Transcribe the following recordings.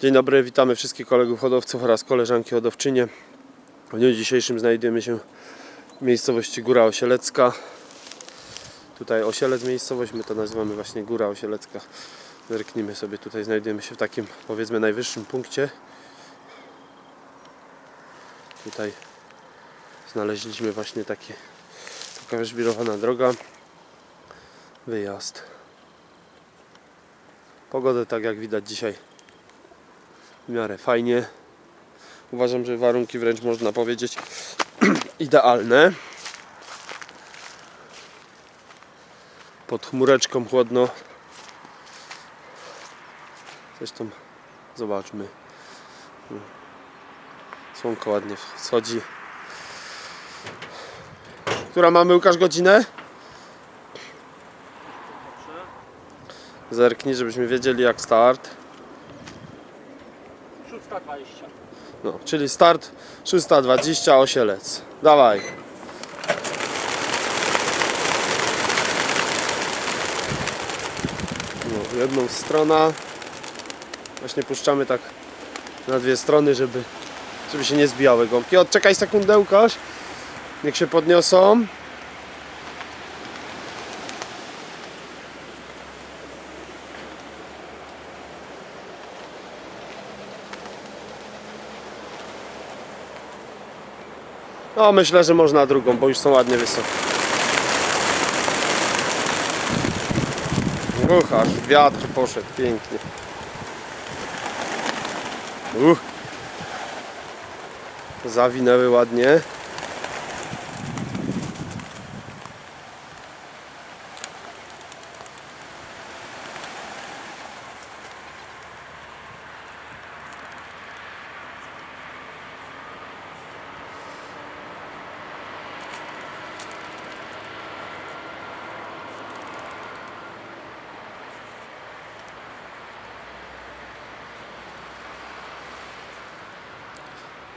Dzień dobry, witamy wszystkich kolegów hodowców oraz koleżanki hodowczynie. W dniu dzisiejszym znajdujemy się w miejscowości Góra Osielecka. Tutaj Osielec miejscowość, my to nazywamy właśnie Góra Osielecka. Zerknijmy sobie, tutaj znajdujemy się w takim powiedzmy najwyższym punkcie. Tutaj znaleźliśmy właśnie taki, taka wyżwirowana droga. Wyjazd. Pogodę tak jak widać dzisiaj w miarę fajnie. Uważam, że warunki wręcz można powiedzieć idealne. Pod chmureczką chłodno. Zresztą zobaczmy. Słonko ładnie wschodzi. Która mamy Łukasz godzinę? Zerknij, żebyśmy wiedzieli jak start. 620. No, czyli start 320 osielec. Dawaj. No, jedną strona. Właśnie puszczamy tak na dwie strony, żeby, żeby się nie zbijały gąbki. Odczekaj sekundę, Łukasz. Niech się podniosą. No, myślę, że można drugą, bo już są ładnie wysokie. Uch, aż wiatr poszedł pięknie. Uch. Zawinęły ładnie.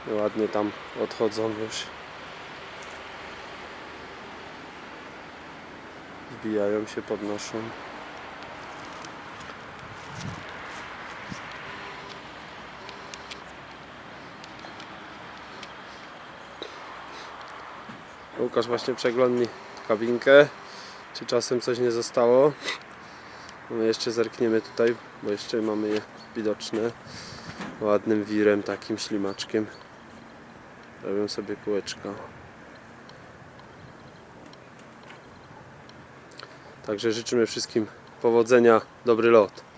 Ładnie tam odchodzą już. Wbijają się, podnoszą. Łukasz właśnie przeglądni kabinkę, czy czasem coś nie zostało. No jeszcze zerkniemy tutaj, bo jeszcze mamy je widoczne ładnym wirem, takim ślimaczkiem. Robią sobie kółeczka. Także życzymy wszystkim powodzenia, dobry lot.